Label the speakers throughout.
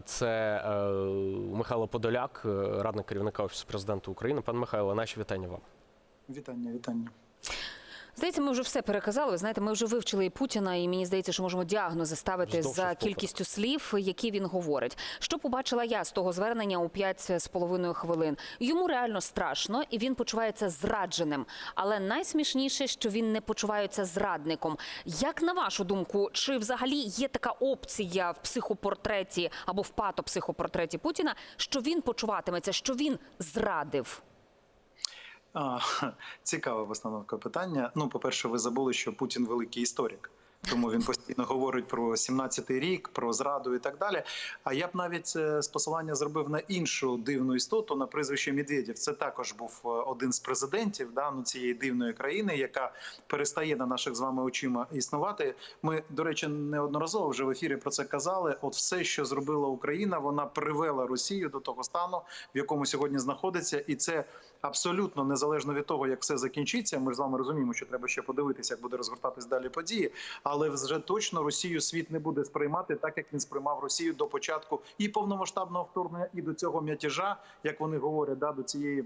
Speaker 1: Це е, Михайло Подоляк, е, радник керівника офісу президента України. Пан Михайло, наші вітання вам.
Speaker 2: Вітання, вітання.
Speaker 3: Здається, ми вже все переказали. Ви знаєте, ми вже вивчили і Путіна, і мені здається, що можемо діагнози ставити
Speaker 1: Вздовж
Speaker 3: за кількістю слів, які він говорить. Що побачила я з того звернення у п'ять з половиною хвилин? Йому реально страшно, і він почувається зрадженим. Але найсмішніше, що він не почувається зрадником. Як на вашу думку, чи взагалі є така опція в психопортреті або в патопсихопортреті Путіна, що він почуватиметься, що він зрадив?
Speaker 2: Цікаве постановка питання. Ну, по-перше, ви забули, що Путін великий історик. Тому він постійно говорить про 17-й рік, про зраду і так далі. А я б навіть е, з посилання зробив на іншу дивну істоту на прізвище Медведєв. Це також був е, один з президентів да, ну, цієї дивної країни, яка перестає на наших з вами очима існувати. Ми, до речі, неодноразово вже в ефірі про це казали. От все, що зробила Україна, вона привела Росію до того стану, в якому сьогодні знаходиться, і це абсолютно незалежно від того, як все закінчиться. Ми ж з вами розуміємо, що треба ще подивитися, як буде розгортатись далі події. Але вже точно Росію світ не буде сприймати так, як він сприймав Росію до початку і повномасштабного вторгнення, і до цього м'ятежа, як вони говорять, да, до цієї.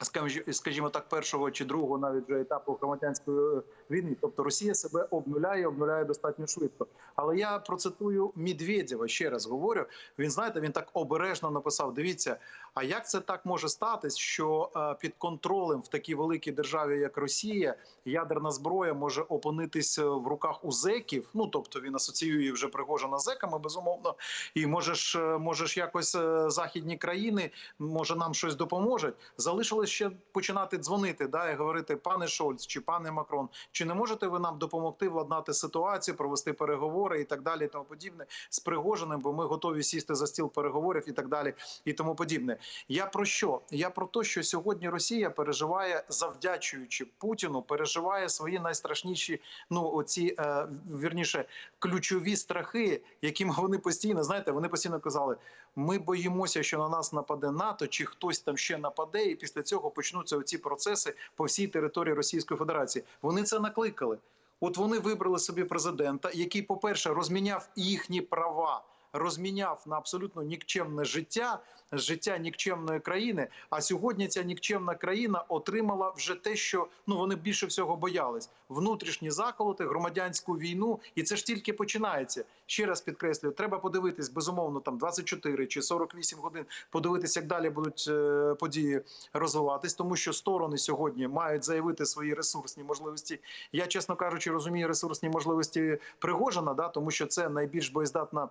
Speaker 2: Скажімо- так, першого чи другого навіть вже етапу громадянської е, війни, тобто Росія себе обнуляє, обнуляє достатньо швидко. Але я процитую Медведєва, ще раз говорю. Він знаєте, він так обережно написав: дивіться, а як це так може статись, що е, під контролем в такій великій державі, як Росія, ядерна зброя може опинитись е, в руках у зеків? Ну тобто він асоціює вже Пригожина зеками, безумовно. І можеш, можеш якось західні країни, може нам щось допоможуть. Залишилось ще починати дзвонити, да, і говорити, пане Шольц чи пане Макрон, чи не можете ви нам допомогти владнати ситуацію, провести переговори і так далі, і тому подібне з Пригожиним, бо ми готові сісти за стіл переговорів і так далі, і тому подібне. Я про що? Я про те, що сьогодні Росія переживає, завдячуючи Путіну, переживає свої найстрашніші, ну оці е, вірніше, ключові страхи, якими вони постійно знаєте, вони постійно казали: ми боїмося, що на нас нападе НАТО, чи хтось там ще нападе, і після цього почнуться оці процеси по всій території Російської Федерації. Вони це накликали. От вони вибрали собі президента, який, по-перше, розміняв їхні права, розміняв на абсолютно нікчемне життя, життя нікчемної країни. А сьогодні ця нікчемна країна отримала вже те, що ну вони більше всього боялись: внутрішні заколоти, громадянську війну, і це ж тільки починається. Ще раз підкреслюю, треба подивитись безумовно там 24 чи 48 годин. Подивитись, як далі будуть е, події розвиватись, тому що сторони сьогодні мають заявити свої ресурсні можливості. Я, чесно кажучи, розумію ресурсні можливості Пригожина, да, тому що це найбільш боєздатна.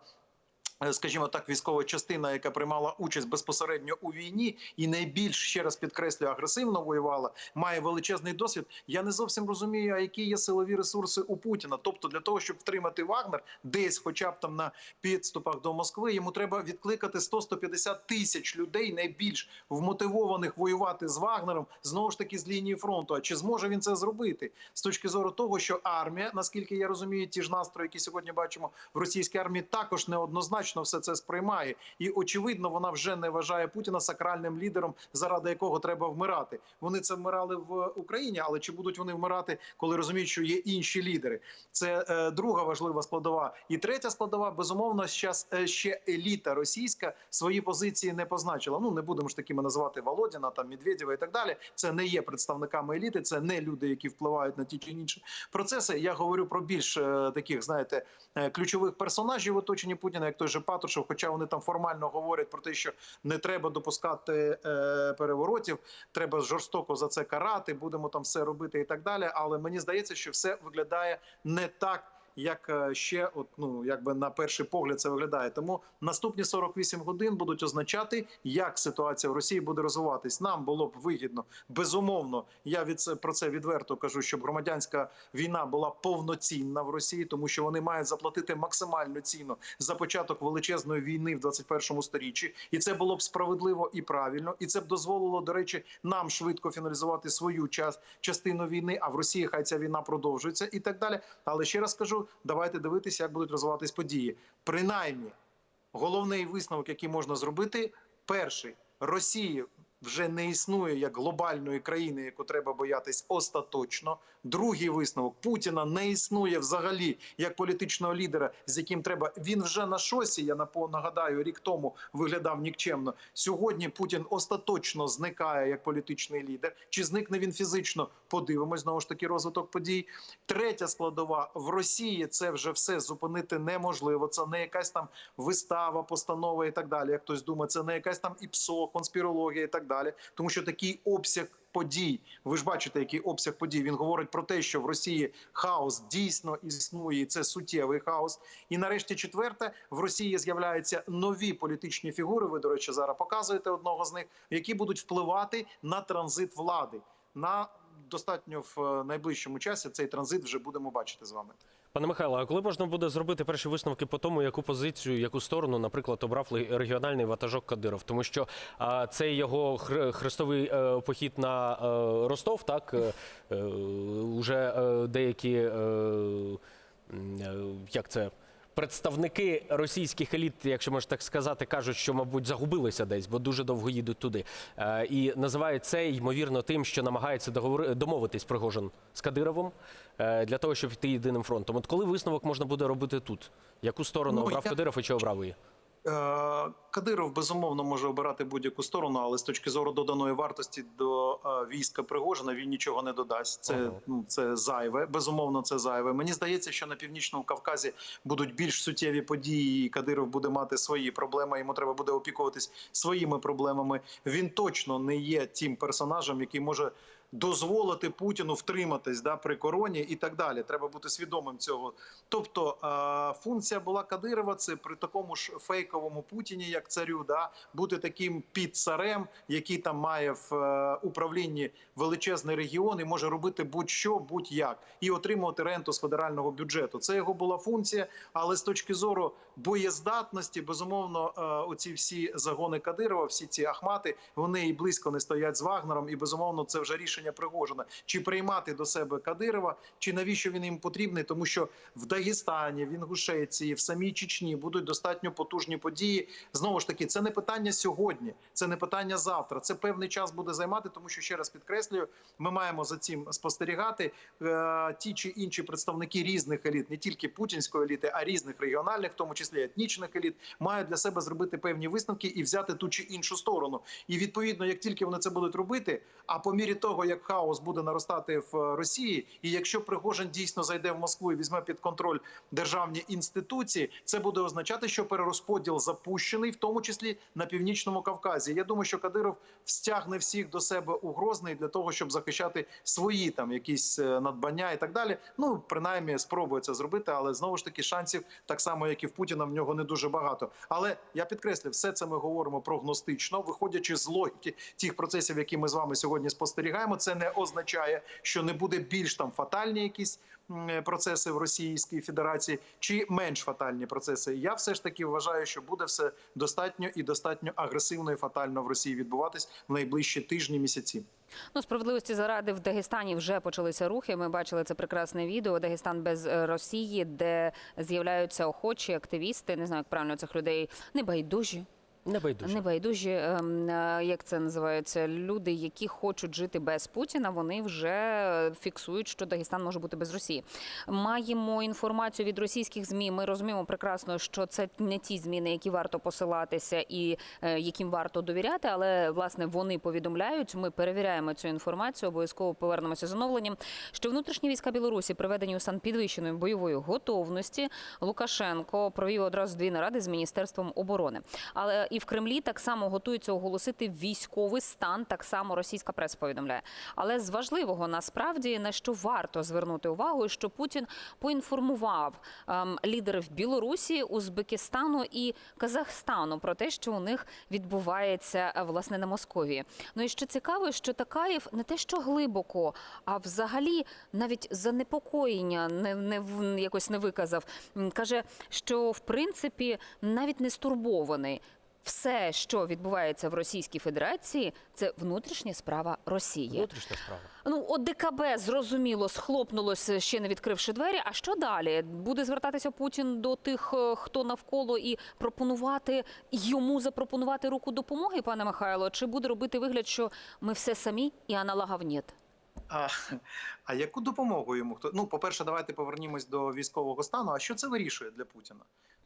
Speaker 2: Е, Скажімо так, військова частина, яка приймала участь безпосередньо у війні, і найбільш ще раз підкреслюю, агресивно воювала, має величезний досвід. Я не зовсім розумію, а які є силові ресурси у Путіна. Тобто, для того, щоб втримати Вагнер, десь, хоча б там на підступах до Москви, йому треба відкликати 100-150 тисяч людей, найбільш вмотивованих воювати з Вагнером, знову ж таки з лінії фронту. А чи зможе він це зробити з точки зору того, що армія, наскільки я розумію, ті ж настрої, які сьогодні бачимо в російській армії, також неоднозначно все це сприймає, і очевидно, вона вже не вважає Путіна сакральним лідером, заради якого треба вмирати. Вони це вмирали в Україні, але чи будуть вони вмирати, коли розуміють, що є інші лідери? Це е, друга важлива складова. І третя складова, безумовно, зараз е, ще еліта російська свої позиції не позначила. Ну не будемо ж такими називати Володіна, там Медведєва і так далі. Це не є представниками еліти, це не люди, які впливають на ті чи інші процеси. Я говорю про більш е, таких, знаєте, е, ключових персонажів в оточенні Путіна, як той же Патрушев, хоча вони там формально говорять про те, що не треба допускати е, переворотів, треба жорстоко за це карати, будемо там все робити і так далі. Але мені здається, що все виглядає не так. Як е, ще, от ну якби на перший погляд це виглядає, тому наступні 48 годин будуть означати, як ситуація в Росії буде розвиватись. Нам було б вигідно, безумовно. Я від про це відверто кажу, щоб громадянська війна була повноцінна в Росії, тому що вони мають заплатити максимальну ціну за початок величезної війни в 21 сторіччі, і це було б справедливо і правильно, і це б дозволило, до речі, нам швидко фіналізувати свою час частину війни. А в Росії хай ця війна продовжується і так далі. Але ще раз кажу, давайте дивитися, як будуть розвиватись події. Принаймні, головний висновок, який можна зробити, перший Росії вже не існує як глобальної країни, яку треба боятись остаточно. Другий висновок Путіна не існує взагалі як політичного лідера, з яким треба. Він вже на шосі. Я нагадаю, рік тому виглядав нікчемно. Сьогодні Путін остаточно зникає як політичний лідер. Чи зникне він фізично? Подивимось знову ж таки розвиток подій. Третя складова в Росії це вже все зупинити неможливо. Це не якась там вистава, постанова і так далі. Як хтось думає, це не якась там ІПСО, конспірологія і так далі. Тому що такий обсяг подій, ви ж бачите, який обсяг подій. Він говорить про те, що в Росії хаос дійсно існує, і це суттєвий хаос. І нарешті, четверте, в Росії з'являються нові політичні фігури. Ви, до речі, зараз показуєте одного з них, які будуть впливати на транзит влади. На достатньо в е, найближчому часі цей транзит вже будемо бачити з вами.
Speaker 1: Пане Михайло, а коли можна буде зробити перші висновки по тому, яку позицію, яку сторону, наприклад, обрав регіональний ватажок Кадиров? Тому що а, цей його хр- хрестовий е, похід на е, Ростов, так е, е, уже е, деякі е, е, як це. Представники російських еліт, якщо можна так сказати, кажуть, що, мабуть, загубилися десь, бо дуже довго їдуть туди. Е, і називають це ймовірно тим, що намагається домовитись Пригожин з Кадировим е, для того, щоб йти єдиним фронтом. От коли висновок можна буде робити тут? Яку сторону
Speaker 2: Ну,
Speaker 1: обрав
Speaker 2: я-
Speaker 1: Кадиров і чи обрав її?
Speaker 2: Е, Кадиров безумовно може обирати будь-яку сторону, але з точки зору доданої вартості до е, війська Пригожина він нічого не додасть. Це
Speaker 1: Ага.
Speaker 2: ну це зайве. Безумовно, це зайве. Мені здається, що на північному Кавказі будуть більш суттєві події. і Кадиров буде мати свої проблеми. Йому треба буде опікуватись своїми проблемами. Він точно не є тим персонажем, який може. Дозволити Путіну втриматись да при короні і так далі. Треба бути свідомим цього. Тобто е, функція була Кадирова це при такому ж фейковому Путіні, як царю, да бути таким підцарем, який там має в е, управлінні величезний регіон і може робити будь-що, будь-як, і отримувати ренту з федерального бюджету. Це його була функція, але з точки зору боєздатності, безумовно, е, оці всі загони Кадирова, всі ці ахмати, вони і близько не стоять з Вагнером, і безумовно це вже рішення Пригожина. Чи приймати до себе Кадирова, чи навіщо він їм потрібний? Тому що в Дагестані, в Інгушеції, в самій Чечні будуть достатньо потужні події. Знову ж таки, це не питання сьогодні, це не питання завтра. Це певний час буде займати, тому що ще раз підкреслюю, ми маємо за цим спостерігати. Е, ті чи інші представники різних еліт, не тільки путінської еліти, а різних регіональних, в тому числі етнічних еліт, мають для себе зробити певні висновки і взяти ту чи іншу сторону. І відповідно, як тільки вони це будуть робити, а по мірі того, як хаос буде наростати в е, Росії, і якщо Пригожин дійсно зайде в Москву і візьме під контроль державні інституції, це буде означати, що перерозподіл запущений, в тому числі на північному Кавказі. Я думаю, що Кадиров стягне всіх до себе у Грозний для того, щоб захищати свої там якісь е, надбання і так далі. Ну принаймні спробує це зробити, але знову ж таки шансів, так само як і в Путіна, в нього не дуже багато. Але я підкреслю, все це ми говоримо прогностично, виходячи з логіки тих процесів, які ми з вами сьогодні спостерігаємо. Це не означає, що не буде більш там фатальні якісь е, процеси в Російській Федерації чи менш фатальні процеси. Я все ж таки вважаю, що буде все достатньо і достатньо агресивно і фатально в Росії відбуватись в найближчі тижні місяці.
Speaker 3: Ну, справедливості заради в Дагестані вже почалися рухи. Ми бачили це прекрасне відео Дагестан без е, Росії, де з'являються охочі активісти. Не знаю, як правильно цих людей небайдужі.
Speaker 1: Не байдуже.
Speaker 3: Небайдужі, ем, е, як це називається, люди, які хочуть жити без Путіна, вони вже фіксують, що Дагестан може бути без Росії. Маємо інформацію від російських змі. Ми розуміємо прекрасно, що це не ті змі, на які варто посилатися і е, яким варто довіряти. Але власне вони повідомляють. Ми перевіряємо цю інформацію. Обов'язково повернемося з оновленням. Що внутрішні війська Білорусі приведені у стан підвищеної бойової готовності. Лукашенко провів одразу дві наради з міністерством оборони. Але і в Кремлі так само готуються оголосити військовий стан. Так само російська преса повідомляє. Але з важливого насправді на що варто звернути увагу, що Путін поінформував ем, лідерів Білорусі, Узбекистану і Казахстану про те, що у них відбувається е, власне на Московії. Ну і що цікаво, що Такаєв не те, що глибоко, а взагалі навіть занепокоєння не, не якось не виказав. Каже, що в принципі навіть не стурбований. Все, що відбувається в Російській Федерації, це внутрішня справа Росії.
Speaker 1: Внутрішня справа.
Speaker 3: Ну, от ДКБ зрозуміло схлопнулося, ще не відкривши двері. А що далі? Буде звертатися Путін до тих, е, хто навколо, і пропонувати йому запропонувати руку допомоги, пане Михайло? Чи буде робити вигляд, що ми все самі і аналогів нет?
Speaker 2: А, а яку допомогу йому хто? Ну, по-перше, давайте повернімось до військового стану. А що це вирішує для Путіна?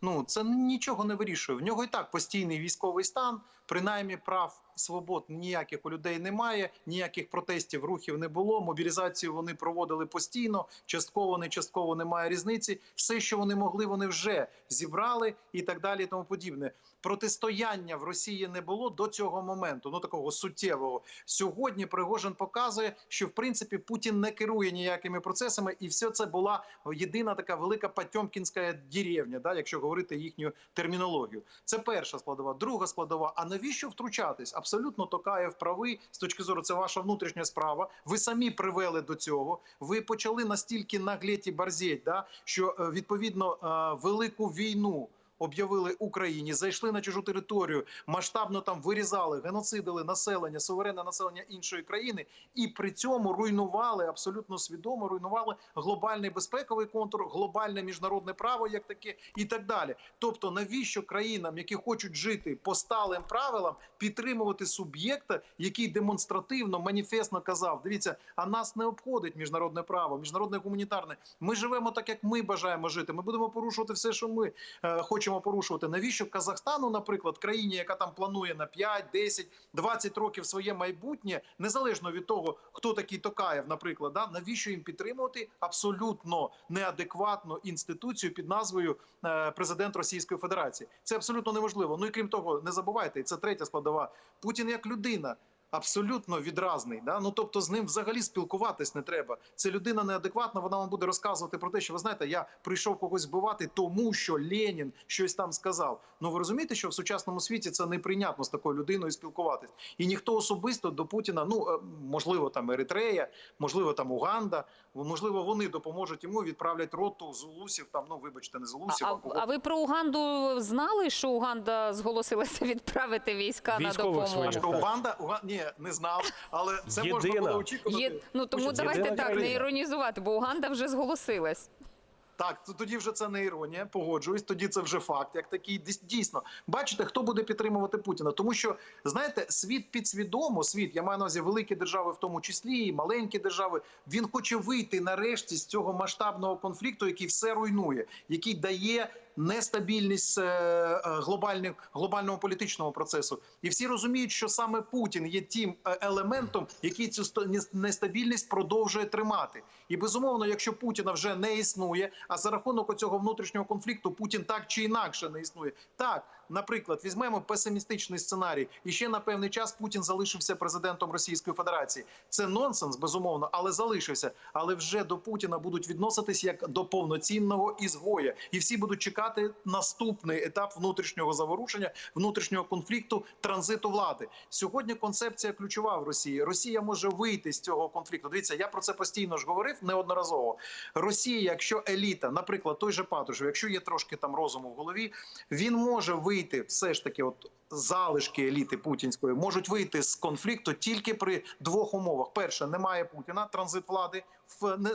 Speaker 2: Ну це нічого не вирішує. В нього і так постійний військовий стан, принаймні прав свобод ніяких у людей немає, ніяких протестів, рухів не було. Мобілізацію вони проводили постійно, частково, не частково немає різниці. Все, що вони могли, вони вже зібрали і так далі. І тому подібне. Протистояння в Росії не було до цього моменту. Ну такого суттєвого. Сьогодні Пригожин показує, що в принципі Путін не керує ніякими процесами, і все це була єдина така велика Потьомкінська деревня, да, якщо говорити їхню термінологію. Це перша складова. Друга складова. А навіщо втручатись? Абсолютно Токаєв правий з точки зору, це ваша внутрішня справа. Ви самі привели до цього. Ви почали настільки наглеті барзеть, да, що е, відповідно е, велику війну об'явили Україні, зайшли на чужу територію, масштабно там вирізали, геноцидили населення, суверенне населення іншої країни, і при цьому руйнували абсолютно свідомо, руйнували глобальний безпековий контур, глобальне міжнародне право, як таке, і так далі. Тобто, навіщо країнам, які хочуть жити по сталим правилам, підтримувати суб'єкта, який демонстративно маніфестно казав: дивіться, а нас не обходить міжнародне право, міжнародне гуманітарне. Ми живемо так, як ми бажаємо жити. Ми будемо порушувати все, що ми е, хочемо порушувати. Навіщо Казахстану, наприклад, країні, яка там планує на 5, 10, 20 років своє майбутнє, незалежно від того, хто такий Токаєв, наприклад, да, навіщо їм підтримувати абсолютно неадекватну інституцію під назвою е, президент Російської Федерації? Це абсолютно неможливо. Ну і крім того, не забувайте, це третя складова. Путін як людина. Абсолютно відразний, да ну тобто з ним взагалі спілкуватись не треба. Це людина неадекватна. Вона вам буде розказувати про те, що ви знаєте, я прийшов когось вбивати, тому що Ленін щось там сказав. Ну ви розумієте, що в сучасному світі це неприйнятно з такою людиною спілкуватись, і ніхто особисто до Путіна, ну е, можливо, там Еритрея, можливо, там Уганда, можливо, вони допоможуть йому відправлять роту зулусів. Там ну вибачте, не
Speaker 3: з
Speaker 2: зулусів,
Speaker 3: а,
Speaker 2: а
Speaker 3: а ви про Уганду знали, що Уганда зголосилася відправити війська на допомогу?
Speaker 1: своїх.
Speaker 2: Що Уганда, Уган... ні, не знав, але це можна було очікувати.
Speaker 3: Є, ну тому
Speaker 2: Тому
Speaker 3: давайте
Speaker 1: єдина
Speaker 3: так не іронізувати, бо Уганда вже зголосилась.
Speaker 2: Так, то тоді вже це не іронія, погоджуюсь. Тоді це вже факт, як такий Дійс- дійсно. Бачите, хто буде підтримувати Путіна? Тому що знаєте, світ підсвідомо, світ, я маю на увазі великі держави, в тому числі і маленькі держави. Він хоче вийти нарешті з цього масштабного конфлікту, який все руйнує, який дає. Нестабільність е, е, глобальних глобального політичного процесу, і всі розуміють, що саме Путін є тим е, елементом, який цю нестабільність продовжує тримати. І безумовно, якщо Путіна вже не існує, а за рахунок цього внутрішнього конфлікту Путін так чи інакше не існує. Так, наприклад, візьмемо песимістичний сценарій, і ще на певний час Путін залишився президентом Російської Федерації. Це нонсенс, безумовно, але залишився. Але вже до Путіна будуть відноситись як до повноцінного ізгоя, і всі будуть чекати наступний етап внутрішнього заворушення, внутрішнього конфлікту, транзиту влади. Сьогодні концепція ключова в Росії. Росія може вийти з цього конфлікту. Дивіться, я про це постійно ж говорив неодноразово. Росія, якщо еліта, наприклад, той же Патрушев, якщо є трошки там розуму в голові, він може вийти все ж таки, от залишки еліти путінської можуть вийти з конфлікту тільки при двох умовах: перше, немає Путіна, транзит влади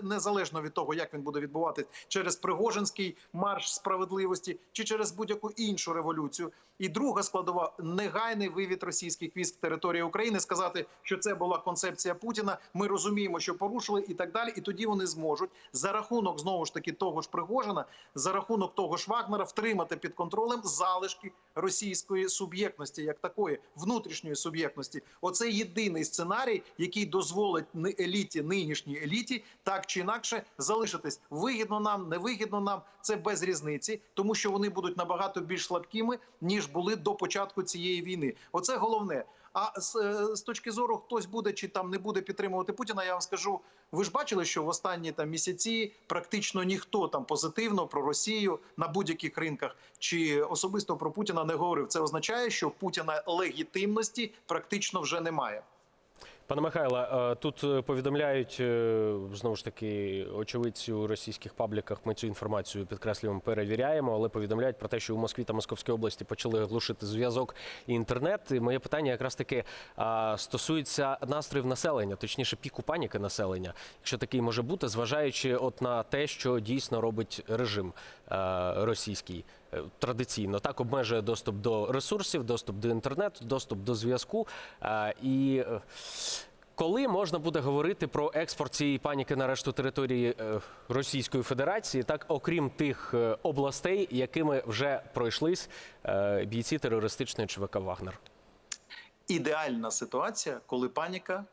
Speaker 2: незалежно від того, як він буде відбуватись через Пригожинський марш справедливості чи через будь-яку іншу революцію. І друга складова негайний вивід російських військ території України, сказати, що це була концепція Путіна. Ми розуміємо, що порушили, і так далі. І тоді вони зможуть за рахунок знову ж таки того ж Пригожина, за рахунок того ж Вагнера, втримати під контролем залишки російської суб'єктності, як такої внутрішньої суб'єктності. Оце єдиний сценарій, який дозволить еліті, нинішній еліті, так чи інакше залишитись вигідно нам, невигідно нам. Це без різниці, тому що вони будуть набагато більш слабкими ніж були до початку цієї війни. Оце головне. А з, е, з точки зору, хтось буде чи там не буде підтримувати Путіна, я вам скажу. Ви ж бачили, що в останні там місяці практично ніхто там позитивно про Росію на будь-яких ринках чи особисто про Путіна не говорив. Це означає, що Путіна легітимності практично вже немає.
Speaker 1: Пане Михайло, е, тут е, повідомляють е, знову ж таки очевидці у російських пабліках. Ми цю інформацію підкреслюємо, перевіряємо, але повідомляють про те, що у Москві та Московській області почали глушити зв'язок і інтернет. І моє питання якраз таки стосується настроїв населення, точніше піку паніки населення, якщо такий може бути, зважаючи от на те, що дійсно робить режим російський. Традиційно так обмежує доступ до ресурсів, доступ до інтернету, доступ до зв'язку. І е, коли можна буде говорити про експорт цієї паніки на решту території е, Російської Федерації, так окрім тих е, областей, якими вже пройшлись бійці терористичної ЧВК Вагнер?
Speaker 2: Ідеальна ситуація, коли паніка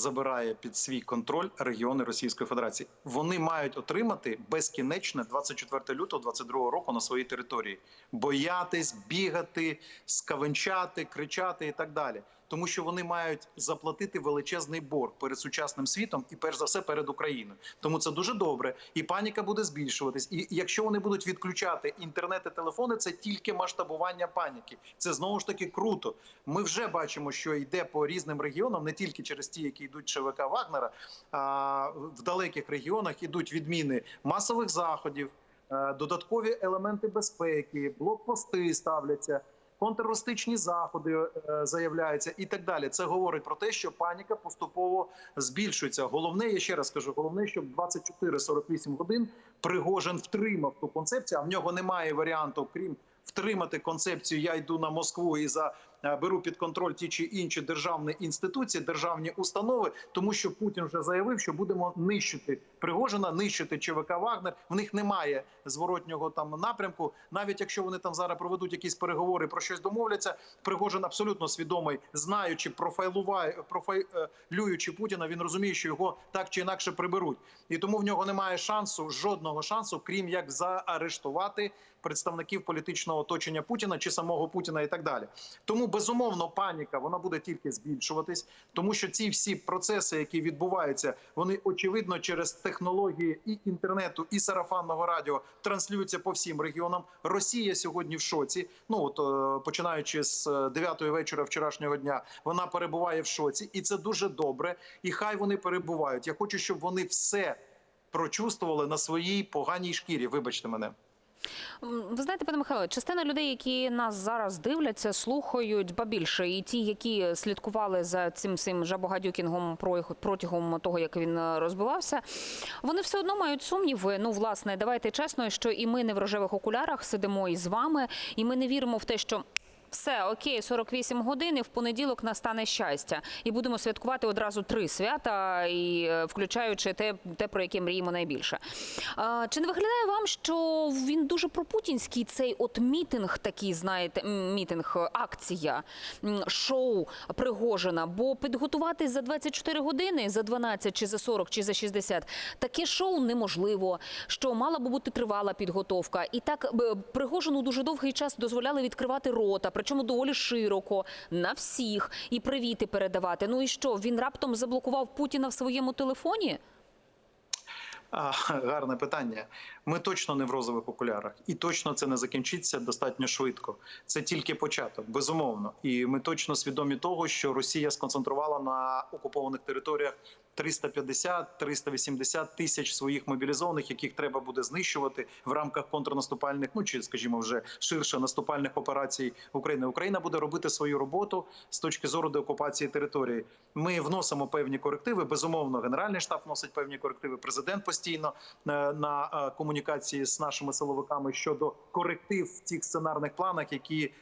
Speaker 2: забирає під свій контроль регіони Російської Федерації. Вони мають отримати безкінечне 24 лютого 22 року на своїй території, боятись, бігати, скавенчати, кричати і так далі. Тому що вони мають заплатити величезний борг перед сучасним світом і перш за все перед Україною. Тому це дуже добре, і паніка буде збільшуватись. І якщо вони будуть відключати інтернет і телефони, це тільки масштабування паніки. Це знову ж таки круто. Ми вже бачимо, що йде по різним регіонам, не тільки через ті, які йдуть ЧВК Вагнера, а в далеких регіонах ідуть відміни масових заходів, е, додаткові елементи безпеки, блокпости ставляться. Контртерористичні заходи е, заявляються і так далі. Це говорить про те, що паніка поступово збільшується. Головне, я ще раз кажу, головне, щоб 24-48 годин Пригожин втримав ту концепцію. А в нього немає варіанту, крім втримати концепцію. Я йду на Москву і за беру під контроль ті чи інші державні інституції, державні установи, тому що Путін вже заявив, що будемо нищити Пригожина, нищити ЧВК Вагнер. В них немає зворотнього там напрямку. Навіть якщо вони там зараз проведуть якісь переговори про щось домовляться, Пригожин абсолютно свідомий, знаючи профайлюючи Путіна, він розуміє, що його так чи інакше приберуть, і тому в нього немає шансу, жодного шансу, крім як заарештувати представників політичного оточення Путіна чи самого Путіна, і так далі. Тому безумовно паніка вона буде тільки збільшуватись, тому що ці всі процеси, які відбуваються, вони очевидно через технології і інтернету, і сарафанного радіо транслюються по всім регіонам. Росія сьогодні в шоці. Ну от е, починаючи з 9 вечора вчорашнього дня, вона перебуває в шоці, і це дуже добре. І хай вони перебувають. Я хочу, щоб вони все прочувствували на своїй поганій шкірі. Вибачте мене.
Speaker 3: Ви знаєте, пане Михайло, частина людей, які нас зараз дивляться, слухають, ба більше, і ті, які слідкували за цим цим жабогадюкінгом про- протягом того, як він е, розбивався, вони все одно мають сумніви. Ну, власне, давайте чесно, що і ми не в рожевих окулярах сидимо із вами, і ми не віримо в те, що. Все окей, 48 годин і в понеділок настане щастя, і будемо святкувати одразу три свята, і е, включаючи те, те про яке мріємо найбільше. А, чи не виглядає вам, що він дуже пропутінський цей от мітинг, такий, знаєте, мітинг, е, акція, шоу Пригожина? Бо підготуватись за 24 години, за 12, чи за 40, чи за 60, таке шоу неможливо. Що мала би бути тривала підготовка, і так Пригожину дуже довгий час дозволяли відкривати рота, причому доволі широко на всіх, і привіти передавати. Ну і що він раптом заблокував Путіна в своєму телефоні?
Speaker 2: А, гарне питання. Ми точно не в розових окулярах, і точно це не закінчиться достатньо швидко. Це тільки початок, безумовно. І ми точно свідомі того, що Росія сконцентрувала на окупованих територіях 350-380 тисяч своїх мобілізованих, яких треба буде знищувати в рамках контрнаступальних, ну чи скажімо, вже ширше наступальних операцій України. Україна буде робити свою роботу з точки зору деокупації території. Ми вносимо певні корективи. Безумовно, генеральний штаб вносить певні корективи. Президент постійно е, на е, комунікації з нашими силовиками щодо коректив в цих сценарних планах, які е,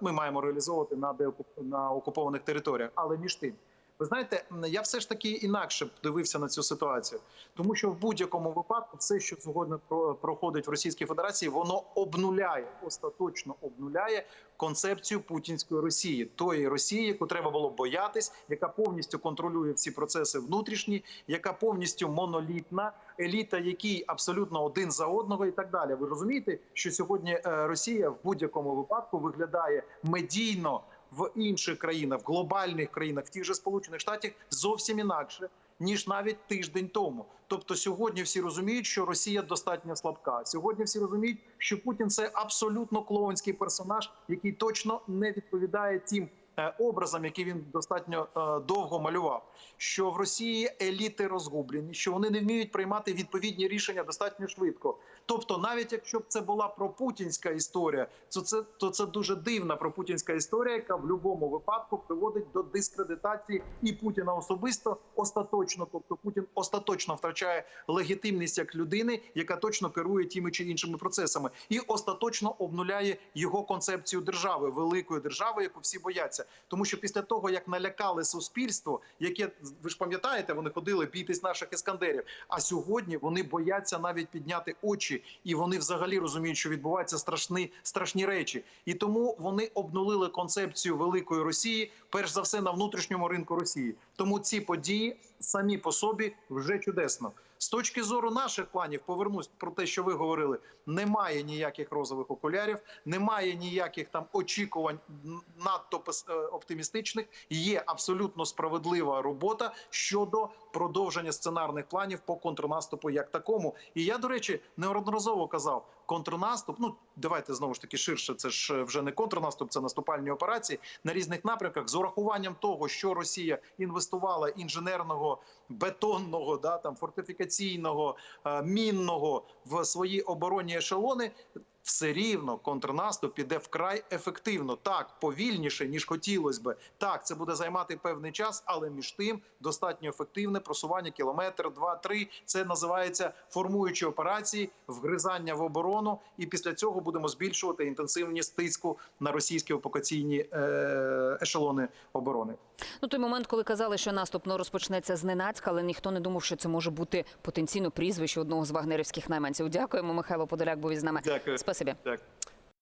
Speaker 2: ми маємо реалізовувати на на окупованих територіях. Але між тим. Ви знаєте, я все ж таки інакше дивився на цю ситуацію, тому що в будь-якому випадку все, що сьогодні про- проходить в Російській Федерації, воно обнуляє остаточно обнуляє концепцію путінської Росії, тої Росії, яку треба було боятись, яка повністю контролює всі процеси внутрішні, яка повністю монолітна, еліта, який абсолютно один за одного, і так далі. Ви розумієте, що сьогодні е, Росія в будь-якому випадку виглядає медійно в інших країнах, в глобальних країнах, в тих же сполучених штатах зовсім інакше. Ніж навіть тиждень тому, тобто сьогодні всі розуміють, що Росія достатньо слабка. Сьогодні всі розуміють, що Путін це абсолютно клоунський персонаж, який точно не відповідає тим образом, який він достатньо е, довго малював, що в Росії еліти розгублені, що вони не вміють приймати відповідні рішення достатньо швидко. Тобто, навіть якщо б це була пропутінська історія, то це то це дуже дивна пропутінська історія, яка в будь-якому випадку приводить до дискредитації і Путіна особисто остаточно. Тобто Путін остаточно втрачає легітимність як людини, яка точно керує тими чи іншими процесами, і остаточно обнуляє його концепцію держави, великої держави, яку всі бояться. Тому що після того як налякали суспільство, яке ви ж пам'ятаєте, вони ходили бійтесь наших іскандерів. А сьогодні вони бояться навіть підняти очі, і вони взагалі розуміють, що відбуваються страшні страшні речі. І тому вони обнулили концепцію великої Росії, перш за все на внутрішньому ринку Росії. Тому ці події самі по собі вже чудесно. З точки зору наших планів, повернусь про те, що ви говорили. Немає ніяких розових окулярів, немає ніяких там очікувань надто е, оптимістичних. Є абсолютно справедлива робота щодо продовження сценарних планів по контрнаступу як такому. І я, до речі, неодноразово казав. Контрнаступ, ну давайте знову ж таки ширше. Це ж е, вже не контрнаступ, це наступальні операції на різних напрямках з урахуванням того, що Росія інвестувала інженерного, бетонного, да там фортифікаційного, е, мінного в свої оборонні ешелони. Все рівно контрнаступ піде вкрай ефективно, так повільніше ніж хотілося би. Так, це буде займати певний час, але між тим достатньо ефективне просування кілометр, два-три. Це називається формуючі операції, вгризання в оборону. І після цього будемо збільшувати інтенсивність тиску на російські окупаційні е- ешелони оборони.
Speaker 3: Ну, той момент, коли казали, що наступ ну, розпочнеться зненацька, але ніхто не думав, що це може бути потенційно прізвище одного з вагнерівських найманців. Дякуємо, Михайло Подоляк був із нами.
Speaker 2: Дякую.
Speaker 3: Спасибі.
Speaker 2: Так.